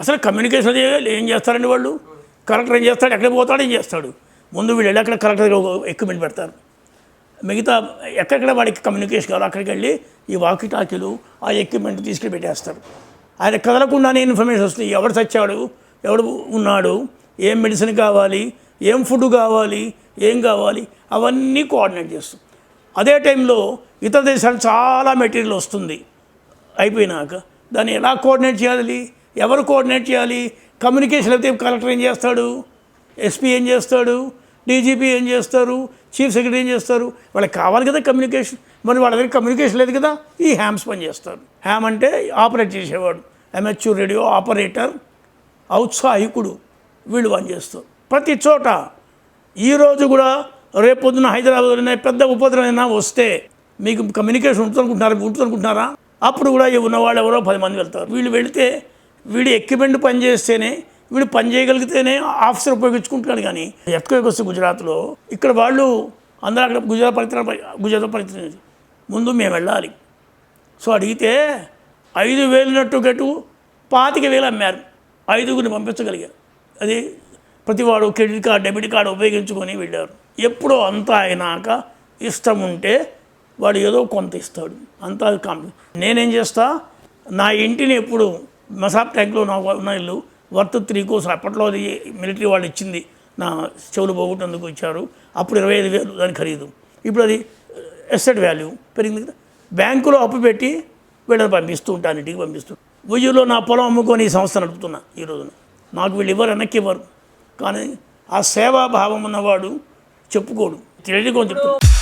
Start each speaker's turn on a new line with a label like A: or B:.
A: అసలు కమ్యూనికేషన్ అది ఏం చేస్తారండి వాళ్ళు? కలెక్టర్ ఏం చేస్తాడు? ఎక్కడ పోతాడు ఏం చేస్తాడు? ముందు వీళ్ళు వెళ్ళి అక్కడ కలెక్టర్ ఒక ఎక్విప్మెంట్ పెడతారు. మిగతా ఎక్కడెక్కడ వాడికి కమ్యూనికేషన్ కావాలో అక్కడికి వెళ్ళి ఈ వాకి టాకీలు ఆ ఎక్విప్మెంట్ తీసుకెళ్ళి పెట్టేస్తారు. ఆయన కదలకుండానే ఇన్ఫర్మేషన్ వస్తుంది. ఎవడు చచ్చాడు? ఎవడు ఉన్నాడు? ఏం మెడిసిన్ కావాలి? ఏం ఫుడ్ కావాలి? ఏం కావాలి? అవన్నీ కోఆర్డినేట్ చేస్తాం అదే టైంలో ఇతర దేశాలు చాలా మెటీరియల్ వస్తుంది. అయిపోయినాక దాన్ని ఎలా కోఆర్డినేట్ చేయాలి? ఎవరు కోఆర్డినేట్ చేయాలి? కమ్యూనికేషన్ అయితే కలెక్టర్ ఏం చేస్తాడు? ఎస్పీ ఏం చేస్తాడు? డీజీపీ ఏం చేస్తారు? చీఫ్ సెక్రటరీ ఏం చేస్తారు? వాళ్ళకి కావాలి కదా కమ్యూనికేషన్. మరి వాళ్ళ దగ్గర కమ్యూనికేషన్ లేదు కదా? ఈ హ్యామ్స్ పని చేస్తారు. హ్యామ్ అంటే ఆపరేట్ చేసేవాడు. ఎంహెచ్యూ రేడియో ఆపరేటర్ ఔత్సాహికుడు వీళ్ళు పని చేస్తారు. ప్రతి చోట ఈరోజు కూడా రేపొద్దున హైదరాబాద్లోనే పెద్ద ఉపద్రవమైనా వస్తే మీకు కమ్యూనికేషన్ ఉంటుంది అనుకుంటున్నారా ఉంటుంది అనుకుంటున్నారా అప్పుడు కూడా ఉన్నవాళ్ళు ఎవరో పది మంది వెళ్తారు. వీళ్ళు వెళితే వీడి ఎక్విప్మెంట్ పనిచేస్తేనే వీడు పని చేయగలిగితేనే ఆఫీసర్ ఉపయోగించుకుంటున్నాడు కానీ ఎక్కువ వస్తే గుజరాత్లో ఇక్కడ వాళ్ళు అందరూ అక్కడ గుజరాత్ పరిత్ర గుజరాత్ పరిత్ర ముందు మేము వెళ్ళాలి. సో అడిగితే ఐదు వేలునట్టు గట్టు పాతిక వేలు అమ్మారు. ఐదుగురిని పంపించగలిగారు. అది ప్రతివాడు క్రెడిట్ కార్డు డెబిట్ కార్డు ఉపయోగించుకొని వెళ్ళారు. ఎప్పుడో అంతా అయినాక ఇష్టం ఉంటే వాడు ఏదో కొంత ఇస్తాడు. అంతా కాంప్లీ నేనేం చేస్తా? నా ఇంటిని ఎప్పుడు మసాబ్ ట్యాంక్లో నా ఉన్న ఇల్లు వర్త్ త్రీ కోసం అప్పట్లో అది మిలిటరీ వాళ్ళు ఇచ్చింది. నా చెవులు పోగొట్టేందుకు ఇచ్చారు. అప్పుడు ఇరవై ఐదు వేలు దాని ఖరీదు. ఇప్పుడు అది uh, ఎస్సెట్ వాల్యూ పెరిగింది కదా. బ్యాంకులో అప్పు పెట్టి వీళ్ళని పంపిస్తూ ఉంటాను ఇంటికి పంపిస్తూ. ఉయ్యూరులో నా పొలం అమ్ముకొని ఈ సంస్థ నడుపుతున్నా ఈ రోజున. నాకు వీళ్ళు ఇవ్వరు వెనక్కి ఇవ్వరు కానీ ఆ సేవాభావం ఉన్నవాడు చెప్పుకోడు. తెలియకొని చెప్తున్నాను